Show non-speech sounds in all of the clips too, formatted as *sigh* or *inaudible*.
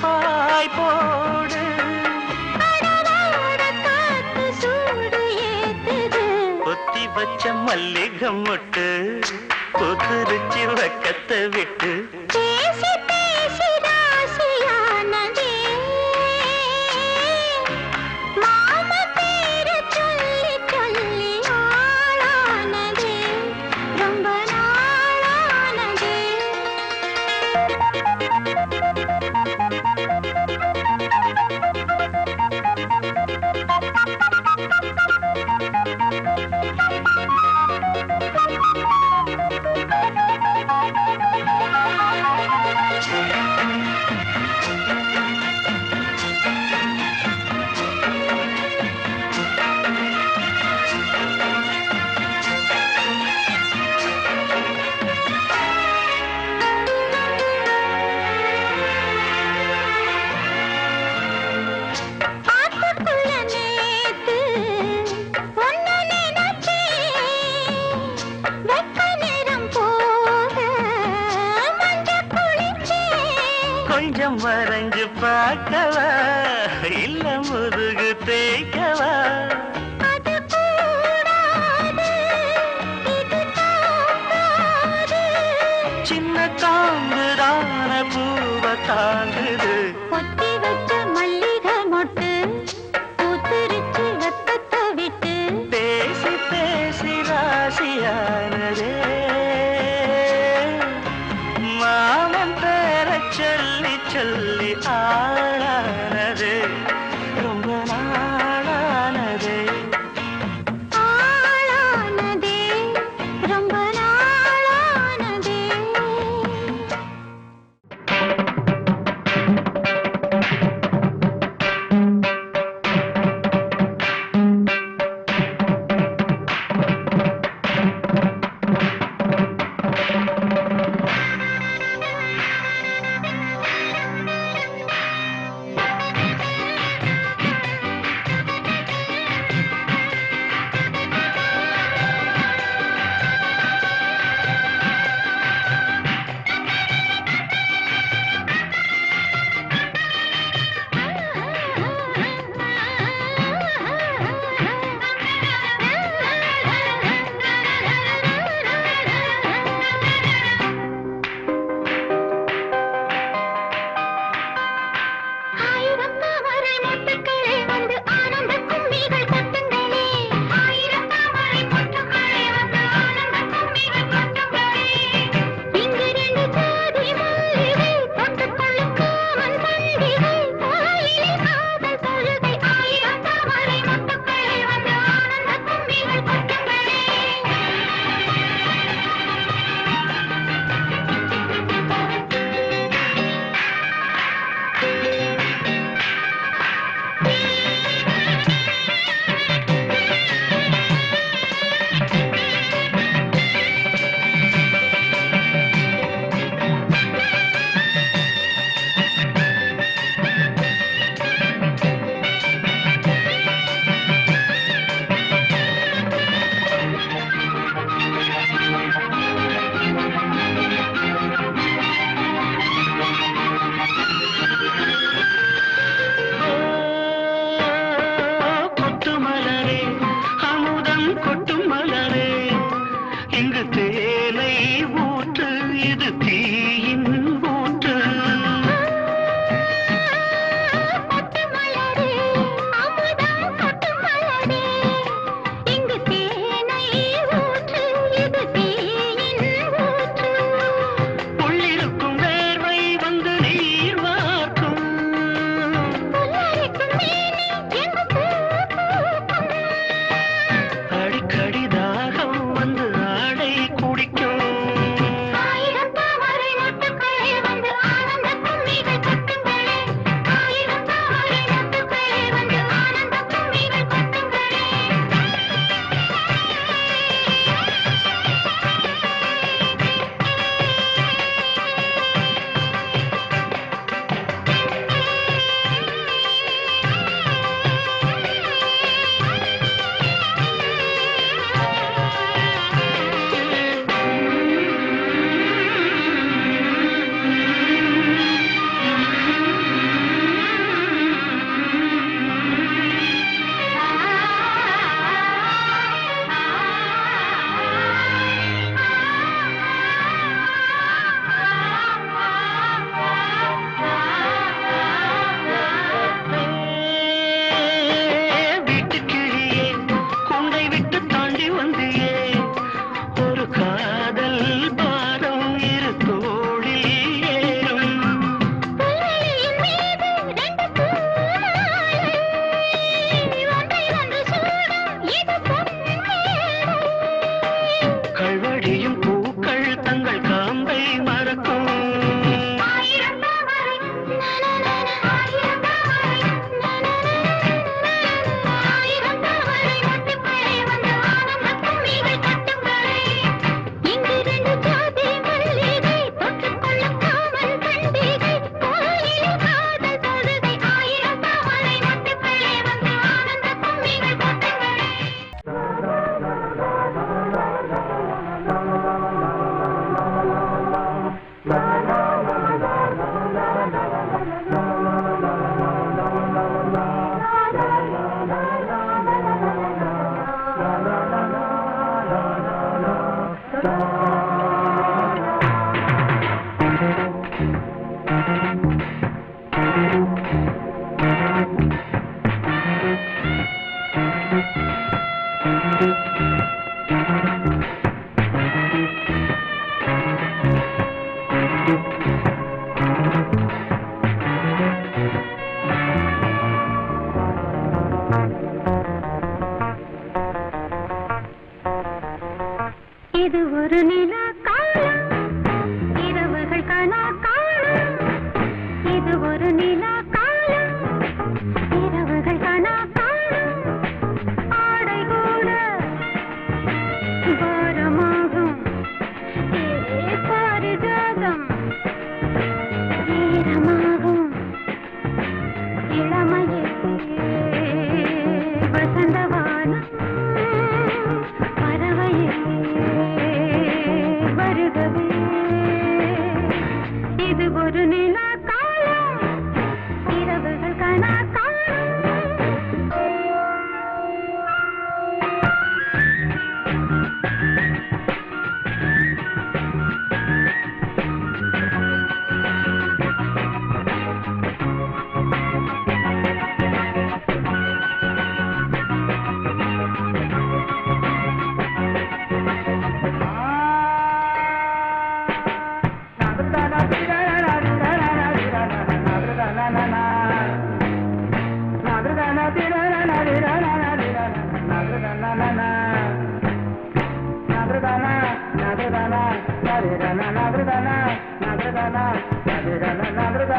பாய் போடு. கொத்தி வச்ச மல்லிகம் மொட்டு கொத்துருச்சி வக்கத்தை விட்டு. தாங்குதான பூவ தாங்குது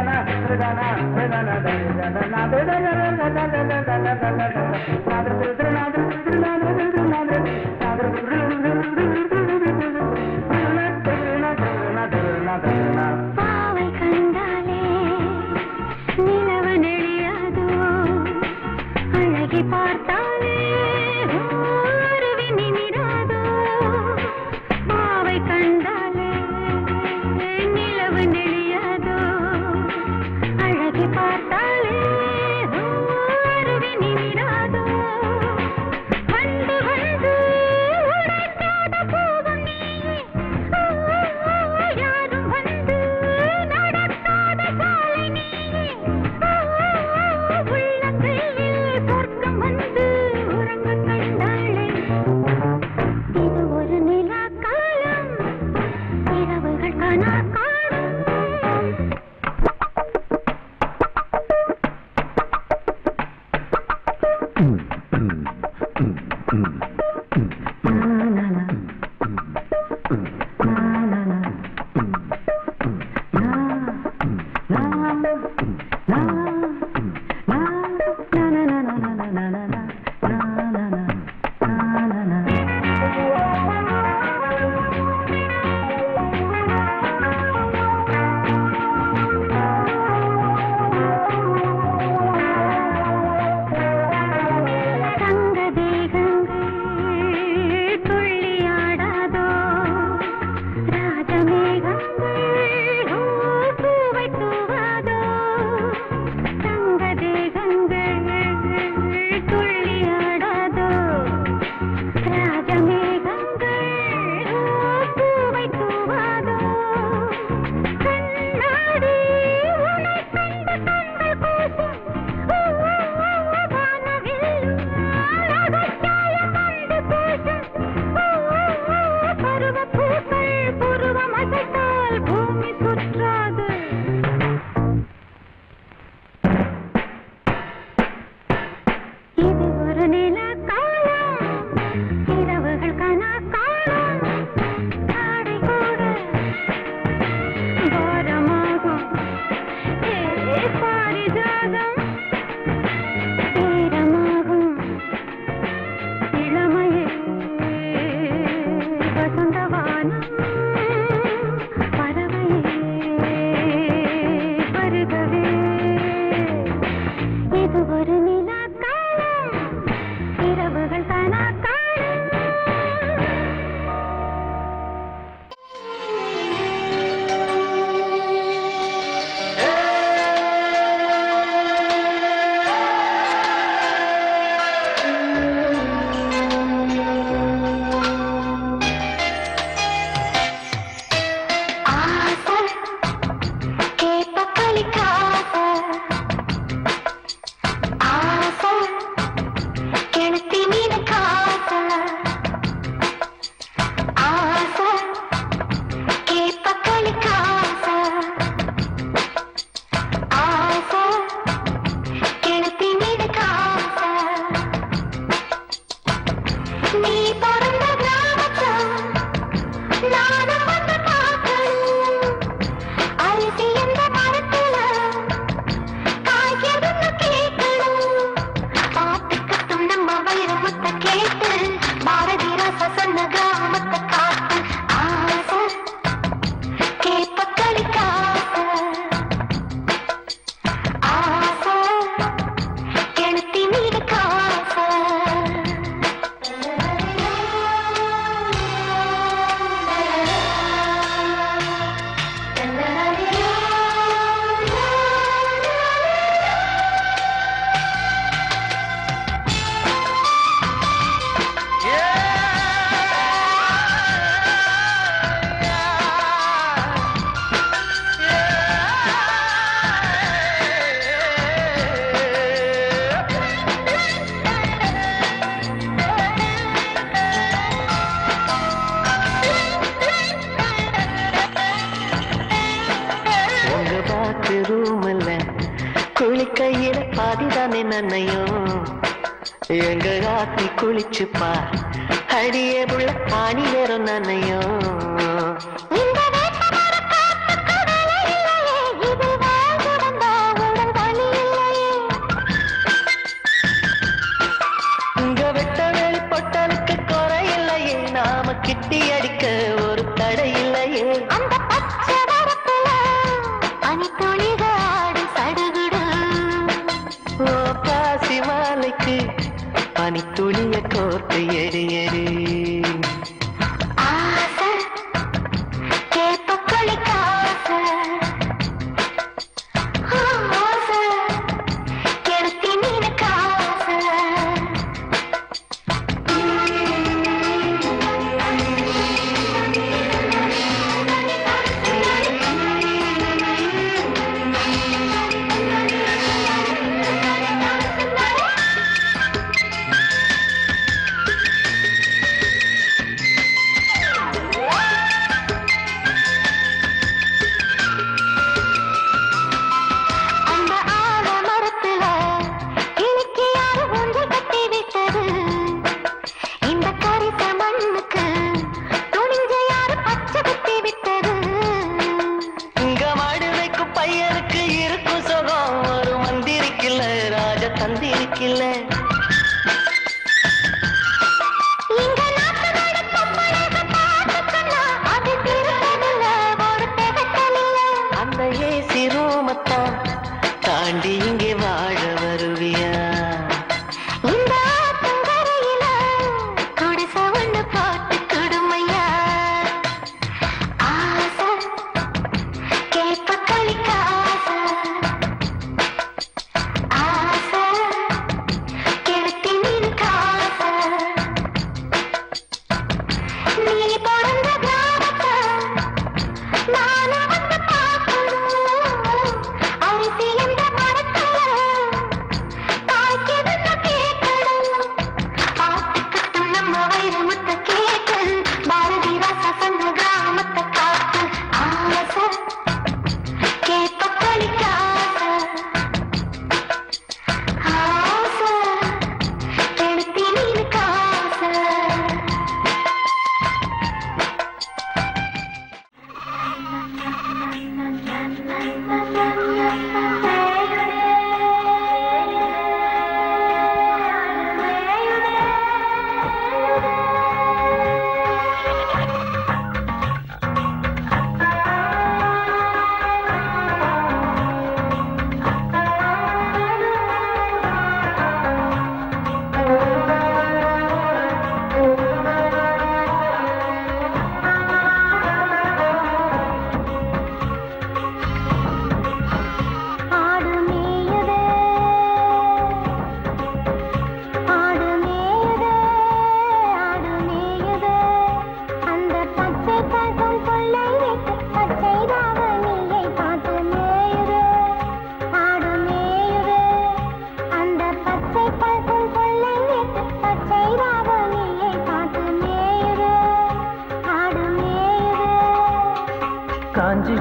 பாவை Na ஆத்தி பார். அடியே பனித்துளிய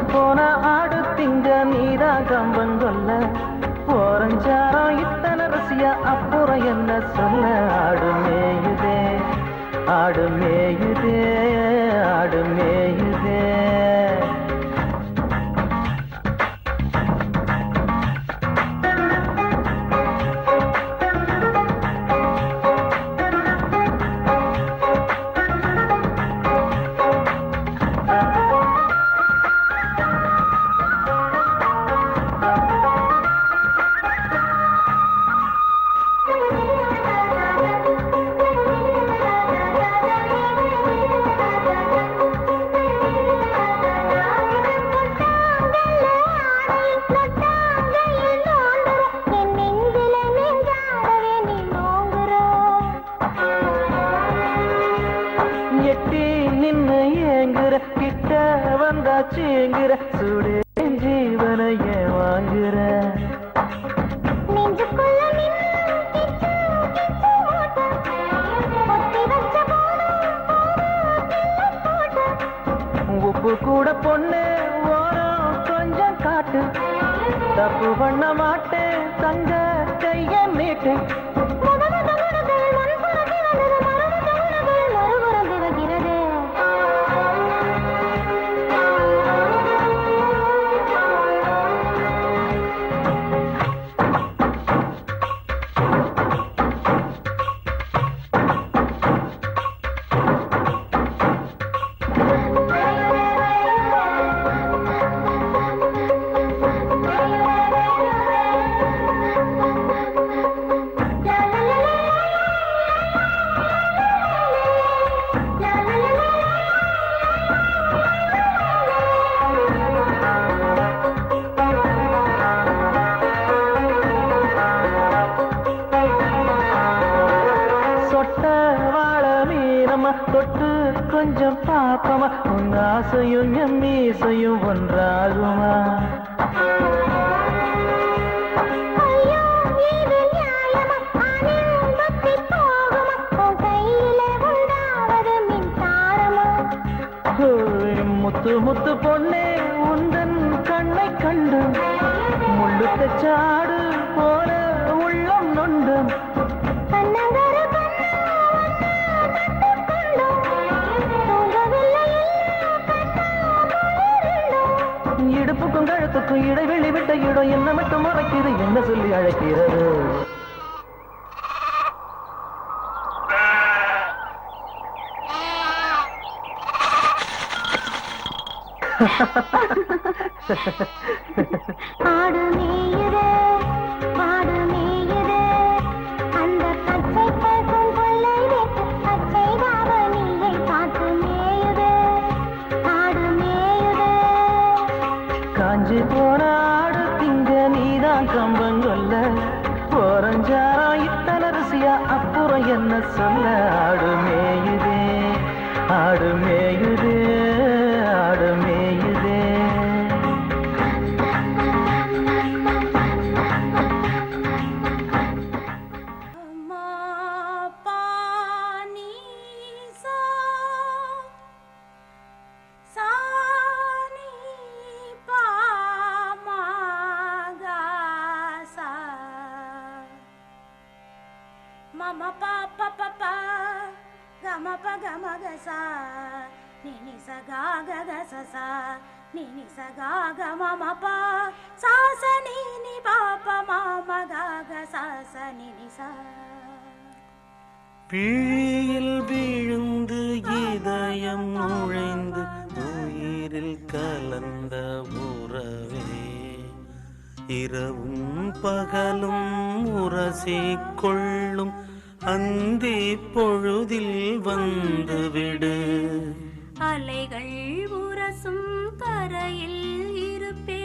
போன ஆடு திங்க நீதான் கம்பங்கொல்ல போரஞ்சாரம் இத்தனை ரசியா அப்புறம் என்ன சொல்ல? ஆடு மேயுதே ஆடு மேயுதே ஆடு மேயுதே. வந்தாச்சுங்கிற சுடு ஜீவனைய வாங்குற. உப்பு கூட பொண்ணு ஓரம் கொஞ்சம் காட்டு. தப்பு பண்ண முத்து முத்து பொண்ணே உந்தன் கண்ணை கண்டு. முள்ளு தச்சாடு போல உள்ளம் நொண்டும் இடுப்புக்கும் கழுத்துக்கும் இடைவெளி விட்ட இடம் என்ன மட்டும் மறைக்கிறது? என்ன சொல்லி அழைக்கிறது ஆடு மேயுதே ஆடு மேயுதே அந்த பச்சை பசும் கொள்ளை வெட்டு பச்சை தாவணியை பார்த்து மேயுதே ஆடு மேயுதே *laughs* காஞ்சி போன திங்க நீதான் கம்பங்கொல்ல போரஞ்சாரம் இத்தனை ருசியா அப்புறம் என்ன சொல்ல? ஆடுமே pa ma ma ga ga sa sa ni ni sa பிழியில் விழுந்து இதயம் நுழைந்து உயிரில் கலந்த உறவே இரவும் பகலும் உரசிக் கொள்ளும் அந்தி பொழுதில் வந்துவிடு. அலைகள் உரசும் கரையில் the bed.